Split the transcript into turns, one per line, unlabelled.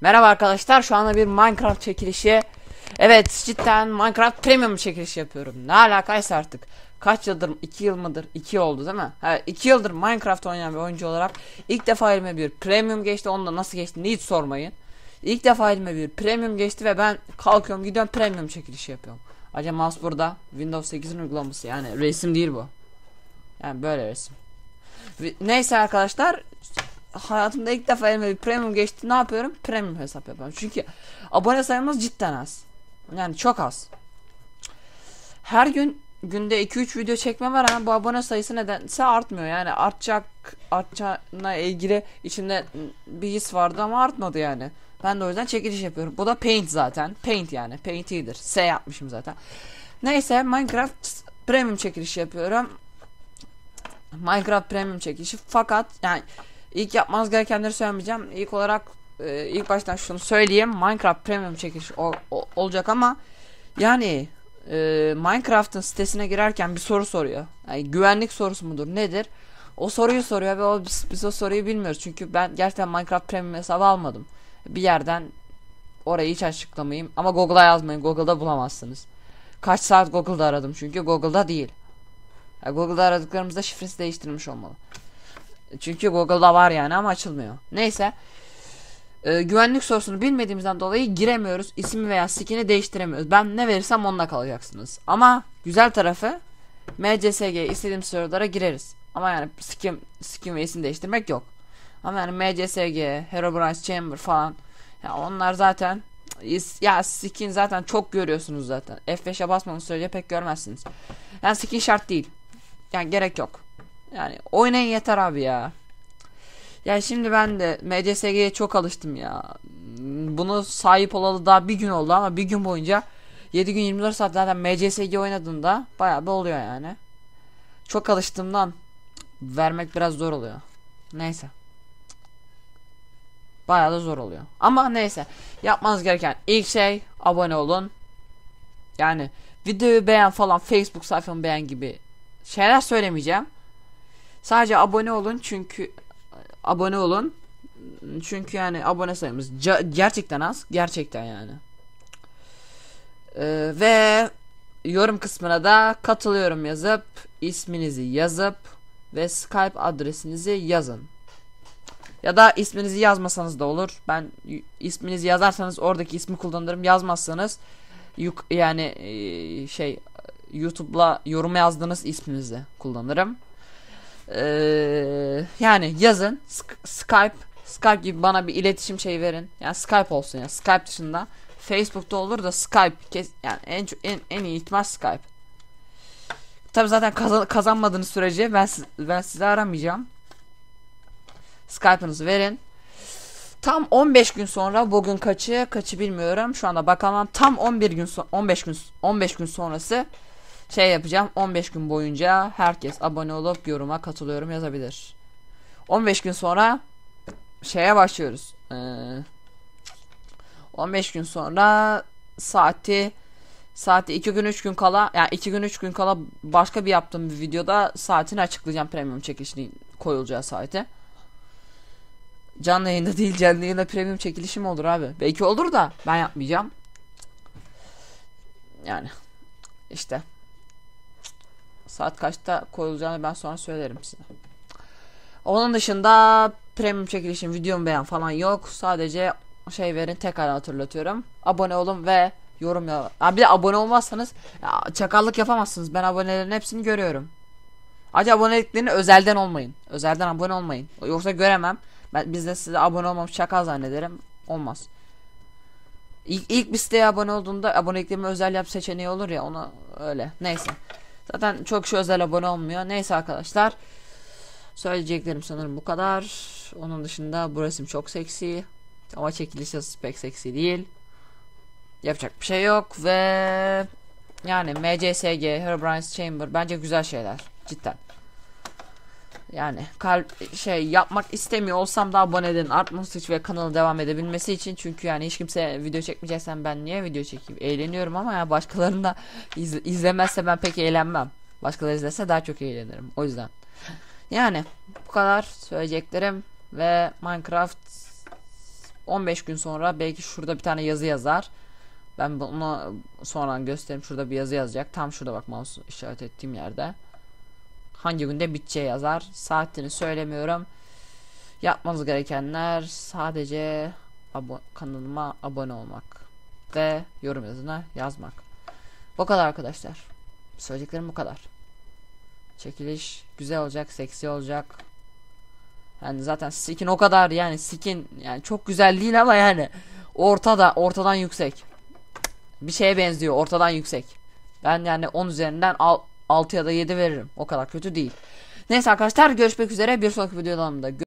Merhaba arkadaşlar şu anda bir Minecraft çekilişi. Evet cidden Minecraft Premium çekilişi yapıyorum. Ne alakaysa artık. Kaç yıldır 2 yıl mıdır? 2 oldu değil mi? Evet 2 yıldır Minecraft oynayan bir oyuncu olarak ilk defa elime bir Premium geçti. Onda nasıl geçti hiç sormayın. İlk defa elime bir Premium geçti ve ben kalkıyorum gidiyorum Premium çekilişi yapıyorum. Acaba mouse burada? Windows 8'in uygulaması. Yani resim değil bu. Yani böyle resim. Neyse arkadaşlar hayatımda ilk defa elime bir premium geçti. Ne yapıyorum? Premium hesap yapıyorum. Çünkü abone sayımız cidden az. Yani çok az. Her gün günde 2-3 video çekme var ama bu abone sayısı nedense artmıyor. Yani artacak artacağına ilgili içimde bir his vardı ama artmadı yani. Ben de o yüzden çekiliş yapıyorum. Bu da Paint zaten. Paint yani. Paint iyidir. S yapmışım zaten. Neyse Minecraft Premium çekilişi yapıyorum. Minecraft Premium çekilişi fakat yani İlk yapmanız gerekenleri söylemeyeceğim. İlk olarak e, ilk baştan şunu söyleyeyim. Minecraft Premium çekiş o- o- olacak ama yani e, Minecraft'ın sitesine girerken bir soru soruyor. Yani güvenlik sorusu mudur nedir? O soruyu soruyor ve o, biz, biz o soruyu bilmiyoruz. Çünkü ben gerçekten Minecraft Premium hesabı almadım. Bir yerden orayı hiç açıklamayayım. Ama Google'a yazmayın. Google'da bulamazsınız. Kaç saat Google'da aradım çünkü Google'da değil. Yani Google'da aradıklarımızda şifresi değiştirilmiş olmalı. Çünkü Google'da var yani ama açılmıyor. Neyse. Ee, güvenlik sorusunu bilmediğimizden dolayı giremiyoruz. İsim veya skin'i değiştiremiyoruz. Ben ne verirsem onunla kalacaksınız. Ama güzel tarafı MCSG istediğim serverlara gireriz. Ama yani skin, skin ve isim değiştirmek yok. Ama yani MCSG, Herobrine Chamber falan ya onlar zaten ya skin zaten çok görüyorsunuz zaten. F5'e basmanız sürece pek görmezsiniz. Yani skin şart değil. Yani gerek yok. Yani oynayın yeter abi ya. Ya şimdi ben de MCSG'ye çok alıştım ya. Bunu sahip olalı daha bir gün oldu ama bir gün boyunca 7 gün 24 saat zaten MCSG oynadığında bayağı bir oluyor yani. Çok alıştığımdan vermek biraz zor oluyor. Neyse. Bayağı da zor oluyor. Ama neyse. Yapmanız gereken ilk şey abone olun. Yani videoyu beğen falan Facebook sayfamı beğen gibi şeyler söylemeyeceğim. Sadece abone olun çünkü abone olun. Çünkü yani abone sayımız gerçekten az. Gerçekten yani. Ee, ve yorum kısmına da katılıyorum yazıp isminizi yazıp ve Skype adresinizi yazın. Ya da isminizi yazmasanız da olur. Ben isminizi yazarsanız oradaki ismi kullanırım. Yazmazsanız yuk yani e, şey YouTube'la yorum yazdığınız isminizi kullanırım. Ee, yani yazın Sk- Skype Skype gibi bana bir iletişim şey verin. Yani Skype olsun ya. Skype dışında Facebook'ta olur da Skype kes yani en en, en iyi ihtimal Skype. Tabi zaten kazan- kazanmadığınız sürece ben ben sizi aramayacağım. Skype'ınızı verin. Tam 15 gün sonra bugün kaçı kaçı bilmiyorum. Şu anda bakamam. Tam 11 gün so- 15 gün 15 gün sonrası şey yapacağım 15 gün boyunca herkes abone olup yoruma katılıyorum yazabilir. 15 gün sonra şeye başlıyoruz. Ee, 15 gün sonra saati saati 2 gün 3 gün kala yani 2 gün 3 gün kala başka bir yaptığım bir videoda saatini açıklayacağım premium çekilişini koyulacağı saati. Canlı yayında değil canlı yayında premium çekilişi mi olur abi? Belki olur da ben yapmayacağım. Yani işte Saat kaçta koyulacağını ben sonra söylerim size. Onun dışında premium çekilişim videomu beğen falan yok. Sadece şey verin tekrar hatırlatıyorum. Abone olun ve yorum ya. Ha bir de abone olmazsanız ya, çakallık yapamazsınız. Ben abonelerin hepsini görüyorum. Acaba aboneliklerini özelden olmayın. Özelden abone olmayın. Yoksa göremem. Ben biz de size abone olmamış çakal zannederim. Olmaz. İlk, ilk bir siteye abone olduğunda aboneliklerimi özel yap seçeneği olur ya ona öyle. Neyse. Zaten çok kişi özel abone olmuyor. Neyse arkadaşlar. Söyleyeceklerim sanırım bu kadar. Onun dışında bu resim çok seksi. Ama çekiliş yazısı pek seksi değil. Yapacak bir şey yok ve yani MCSG, Herobrine's Chamber bence güzel şeyler. Cidden. Yani kalp şey yapmak istemiyor olsam da abonelerin artması için ve kanalın devam edebilmesi için çünkü yani hiç kimse video çekmeyeceksen ben niye video çekeyim? Eğleniyorum ama ya başkalarının da iz, izlemezse ben pek eğlenmem. Başkaları izlese daha çok eğlenirim. O yüzden. Yani bu kadar söyleyeceklerim ve Minecraft 15 gün sonra belki şurada bir tane yazı yazar. Ben bunu sonra göstereyim. Şurada bir yazı yazacak. Tam şurada bak mouse işaret ettiğim yerde. Hangi günde biteceği yazar. Saatini söylemiyorum. Yapmanız gerekenler sadece abo kanalıma abone olmak ve yorum yazına yazmak. Bu kadar arkadaşlar. Söyleyeceklerim bu kadar. Çekiliş güzel olacak, seksi olacak. Yani zaten skin o kadar yani skin yani çok güzel değil ama yani ortada ortadan yüksek. Bir şeye benziyor ortadan yüksek. Ben yani 10 üzerinden 6 ya da 7 veririm. O kadar kötü değil. Neyse arkadaşlar görüşmek üzere bir sonraki videolarımda.